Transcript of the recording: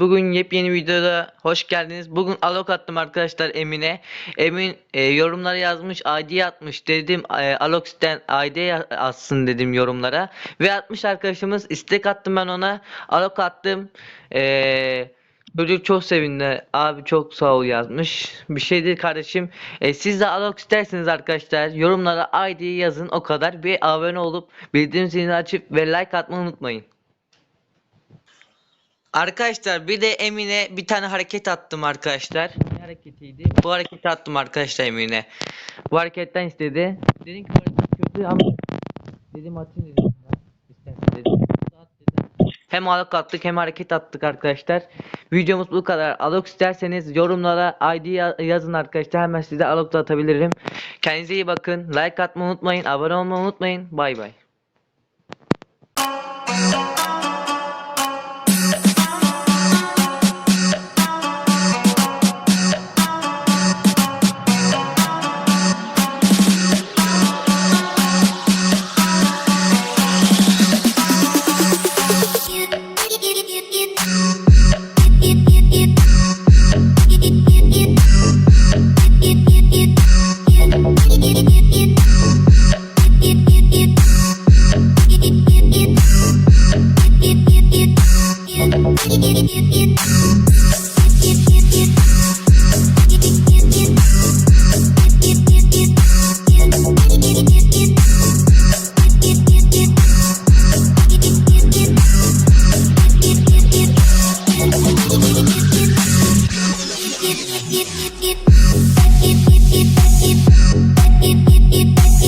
Bugün yepyeni videoda hoş geldiniz. Bugün alok attım arkadaşlar Emin'e. Emin e, yorumlara yazmış, ID atmış. Dedim e, Alok'ten ID atsın dedim yorumlara. Ve atmış arkadaşımız. istek attım ben ona. Alok attım. E, çocuk çok sevindi. Abi çok sağ ol yazmış. Bir şey değil kardeşim. E, siz de Alok isterseniz arkadaşlar yorumlara ID yazın o kadar. Bir abone olup bildirim zilini açıp ve like atmayı unutmayın. Arkadaşlar bir de Emine bir tane hareket attım arkadaşlar. Ne hareketiydi? Bu hareketi attım arkadaşlar Emine. Bu hareketten istedi. Dedim ki hareket kötü ama dedim atayım dedim. dedim. Hem alok attık hem hareket attık arkadaşlar. Videomuz bu kadar. Alok isterseniz yorumlara ID ya- yazın arkadaşlar. Hemen size alok da atabilirim. Kendinize iyi bakın. Like atmayı unutmayın. Abone olmayı unutmayın. Bay bay. it. It, it, it, it, it, it, it, it, it, it, it, it, it, it, it, it, it, it, it, it,